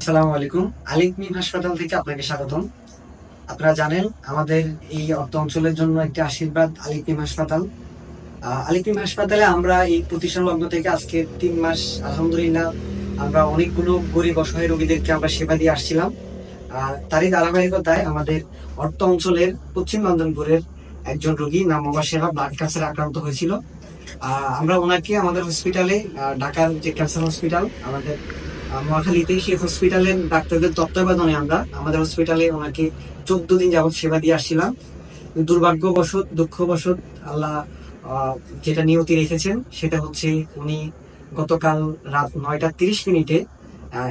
আসসালামু আলাইকুম। আলিকমিম হাসপাতাল থেকে আপনাকে স্বাগতম। আপনারা জানেন আমাদের এই অর্থ অঞ্চলের জন্য একটি আশীর্বাদ আলিকমিম হাসপাতাল। আহ, আলিকমিম হাসপাতালে আমরা এই প্রতিষ্ঠান লগ্ন থেকে আজকে তিন মাস আলহামদুলিল্লাহ আমরা অনেকগুলো গরিব অসহায় রোগীদেরকে আমরা সেবা দিয়ে আসছিলাম। তারই ধারাবাহিকতায় আমাদের অর্থ অঞ্চলের পশ্চিম নন্দনপুরের একজন রোগী নাম মোবাসেরা ব্লাড ক্যান্সারে আক্রান্ত হয়েছিল। আমরা ওনাকে আমাদের হসপিটালে ঢাকার যে ক্যান্সার হসপিটাল আমাদের মহাখালীতে সেই হসপিটালের ডাক্তারদের তত্ত্বাবধানে আমরা আমাদের হসপিটালে ওনাকে চোদ্দ দিন যাবৎ সেবা দিয়ে আসছিলাম। দুর্ভাগ্যবশত, দুঃখবশত আল্লাহ যেটা নিয়তি রেখেছেন, সেটা হচ্ছে উনি গতকাল রাত নয়টা তিরিশ মিনিটে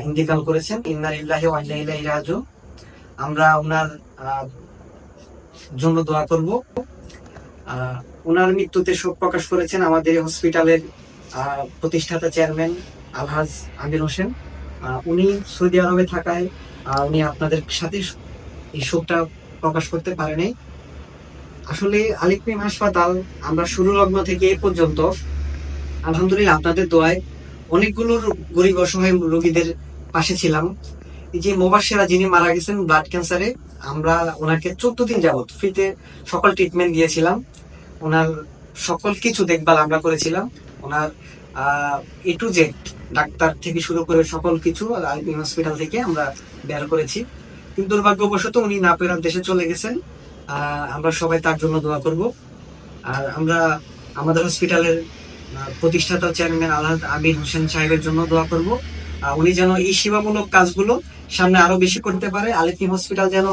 ইন্তেকাল করেছেন। ইন্না ইল্লাহি ওয়া ইন্না ইলাইহি আমরা ওনার জন্য দোয়া করব। ওনার মৃত্যুতে শোক প্রকাশ করেছেন আমাদের হসপিটালের প্রতিষ্ঠাতা চেয়ারম্যান আলহাজ আমির হোসেন। উনি সৌদি আরবে থাকায় উনি আপনাদের সাথে এই শোকটা প্রকাশ করতে পারেনি। আসলে আলিকমিম হাসপাতাল, আমরা শুরু লগ্ন থেকে এ পর্যন্ত, আলহামদুলিল্লাহ আপনাদের দোয়ায় অনেকগুলো গরিব অসহায় রোগীদের পাশে ছিলাম। যে মোবাসেরা যিনি মারা গেছেন ব্লাড ক্যান্সারে আমরা ওনাকে চোদ্দ দিন যাবৎ ফ্রিতে সকল ট্রিটমেন্ট দিয়েছিলাম। ওনার সকল কিছু দেখভাল আমরা করেছিলাম। ওনার এ টু জেড ডাক্তার থেকে শুরু করে সকল কিছু হসপিটাল থেকে আমরা বের করেছি। কিন্তু দুর্ভাগ্যবশত উনি না পেরার দেশে চলে গেছেন। আমরা সবাই তার জন্য দোয়া করব। আর আমরা আমাদের হসপিটালের প্রতিষ্ঠাতা চেয়ারম্যান আলহাজ আবির হোসেন সাহেবের জন্য দোয়া করব। উনি যেন এই সেবামূলক কাজগুলো সামনে আরও বেশি করতে পারে। আলিকিম হসপিটাল যেন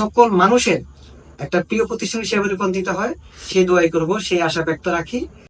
সকল মানুষের একটা প্রিয় প্রতিষ্ঠান হিসেবে রূপান্তরিত হয় সেই দোয়াই করব, সেই আশা ব্যক্ত রাখি।